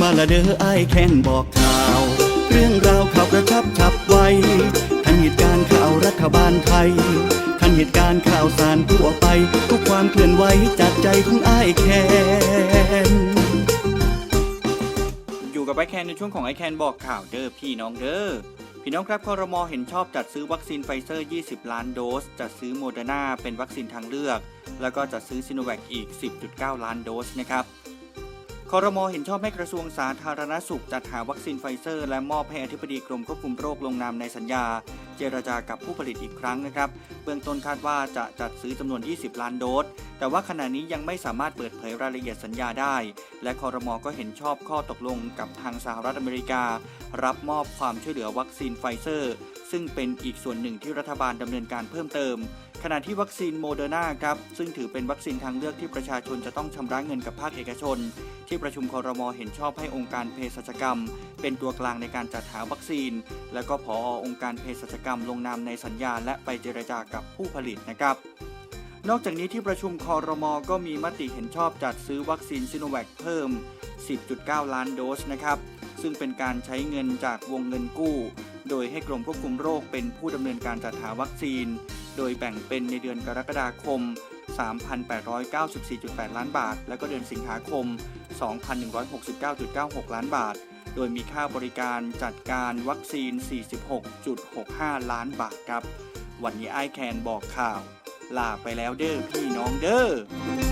มาละเด้อไอายแค้นบอกข่าว เรื่องราวข่าวกระชับฉับไวทันเหตุการณ์ข่าวรัฐบาลไทย ทันเหตุการณ์ข่าวสารทั่วไป ทุกความเคลื่อนไหวจากใจของไอายแค้นอยู่กับไอแคนในช่วงของไอแคนบอกข่าวเด้อพี่น้องเด้อ พี่น้องครับคอรมอเห็นชอบจัดซื้อวัคซีนไฟเซอร์ 20 ล้านโดส จัดซื้อโมเดอร์นาเป็นวัคซีนทางเลือก แล้วก็จัดซื้อซิโนแวคอีก 10.9 ล้านโดสนะครับคอรมอเห็นชอบให้กระทรวงสาธารณสุขจัดหาวัคซีนไฟเซอร์ และมอบให้อธิบดีกรมควบคุมโรคลงนามในสัญญา เจรจากับผู้ผลิตอีกครั้งนะครับ เบื้องต้นคาดว่าจะจัดซื้อจำนวน 20 ล้านโดส แต่ว่าขณะนี้ยังไม่สามารถเปิดเผยรายละเอียดสัญญาได้ และคอรมอก็เห็นชอบข้อตกลงกับทางสหรัฐอเมริกา รับมอบความช่วยเหลือวัคซีนไฟเซอร์ ซึ่งเป็นอีกส่วนหนึ่งที่รัฐบาลดำเนินการเพิ่มเติมขณะที่วัคซีนโมเดอร์นาครับ ซึ่งถือเป็นวัคซีนทางเลือกที่ประชาชนจะต้องชำระเงินกับภาคเอกชน ที่ประชุมคอรมอเห็นชอบให้องค์การเภสัชกรรม เป็นตัวกลางในการจัดหาวัคซีน และก็ผอองค์การเภสัชกรรมลงนามในสัญญาและไปเจรจากับผู้ผลิตนะครับ นอกจากนี้ที่ประชุมคอรมอก็มีมติเห็นชอบจัดซื้อวัคซีนซิโนแวคเพิ่ม 10.9 ล้านโดสนะครับ ซึ่งเป็นการใช้เงินจากวงเงินกู้ โดยให้กรมควบคุมโรคเป็นผู้ดำเนินการจัดหาวัคซีน โดยแบ่งเป็นในเดือนกรกฎาคม 3,894.8 ล้านบาท และก็เดือนสิงหาคม 2,169.96 ล้านบาท โดยมีค่าบริการจัดการวัคซีน 46.65 ล้านบาทครับ วันนี้ไอแคนบอกข่าว ลาไปแล้วเด้อพี่น้องเด้อ